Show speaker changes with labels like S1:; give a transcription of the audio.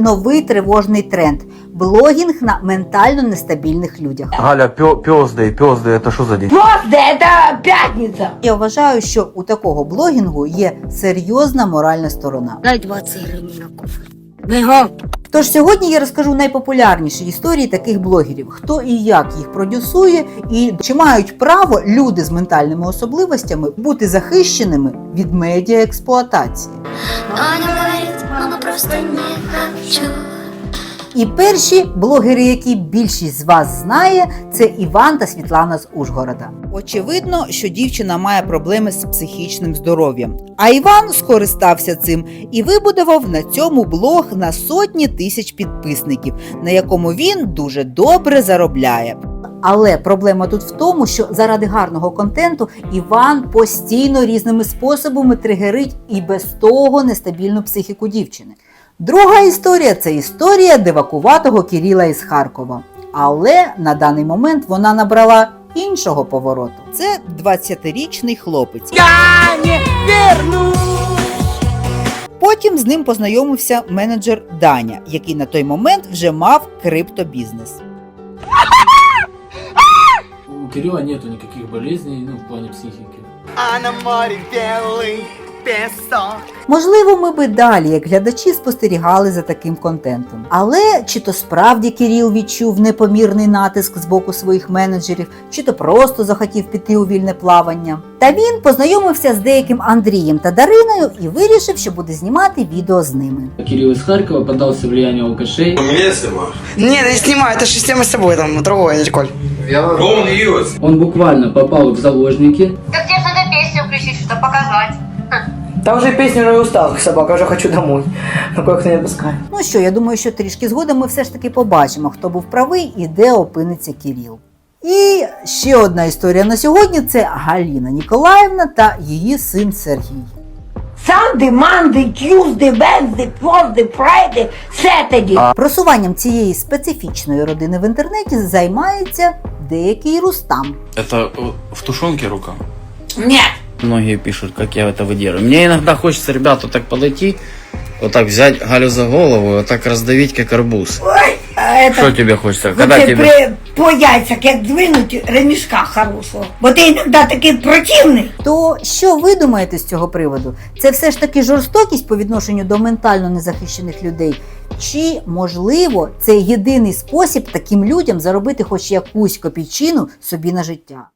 S1: новий тривожний тренд блогінг на ментально нестабільних людях.
S2: Галя, пёзды, пёзды, это что за день?
S3: Просто это пятница.
S1: Я вважаю, що у такого блогінгу є серйозна моральна сторона.
S3: Дай 20 гривен на кофе. Бегом.
S1: Тож сьогодні я розкажу найпопулярніші історії таких блогерів, хто і як їх продюсує, і чи мають право люди з ментальними особливостями бути захищеними від медіаексплуатації.
S4: Аня говорит, мама просто не хочу.
S1: І перші блогери, які більшість з вас знає, це Іван та Світлана з Ужгорода. Очевидно, що дівчина має проблеми з психічним здоров'ям. А Іван скористався цим і вибудував на цьому блог на сотні тисяч підписників, на якому він дуже добре заробляє. Але проблема тут в тому, що заради гарного контенту Іван постійно різними способами тригерить і без того нестабільну психіку дівчини. Друга історія це історія дивакуватого Кіріла із Харкова. Але на даний момент вона набрала іншого повороту. Це 20-річний хлопець.
S3: Я не вернусь.
S1: Потім з ним познайомився менеджер Даня, який на той момент вже мав криптобізнес.
S5: Кирилла нету никаких болезней, ну, в плане психики.
S6: А на море білий пісок.
S1: Можливо, ми би далі, як глядачі, спостерігали за таким контентом. Але чи то справді Кіріл відчув непомірний натиск з боку своїх менеджерів, чи то просто захотів піти у вільне плавання. Та він познайомився з деяким Андрієм та Дариною і вирішив, що буде знімати відео з ними.
S5: Кирилл из Харькова поддался влиянию алкашей.
S6: Ні, не знімаю, це ж тема з собою, там другое, Коль.
S5: Он буквально попал в заложники.
S6: Та вже пісню не устал, собака, вже хочу домой. Ну как не пускай.
S1: Ну що, я думаю, що трішки згодом ми все ж таки побачимо, хто був правий і де опиниться Кіріл. І ще одна історія на сьогодні це Галіна Ніколаївна та її син Сергій.
S3: Sunday, Monday, Tuesday, Wednesday, Thursday, Friday, Saturday.
S1: Просуванням цієї специфічної родини в інтернеті займається деякий Рустам.
S7: Это э, в тушенке рука?
S3: Нет.
S7: Многие пишут, как я это выдерживаю. Мне иногда хочется, ребята, вот так подойти, вот так взять Галю за голову, и вот так раздавить, как арбуз.
S3: Ой, а
S7: Что
S3: это...
S7: тебе хочется?
S3: Вот
S7: Когда
S3: ты
S7: тебе...
S3: при, по яйцах, як двинуть ремішка хорошого. Бо ти іноді такий противний.
S1: То що ви думаєте з цього приводу? Це все ж таки жорстокість по відношенню до ментально незахищених людей? Чи можливо це єдиний спосіб таким людям заробити хоч якусь копійчину собі на життя?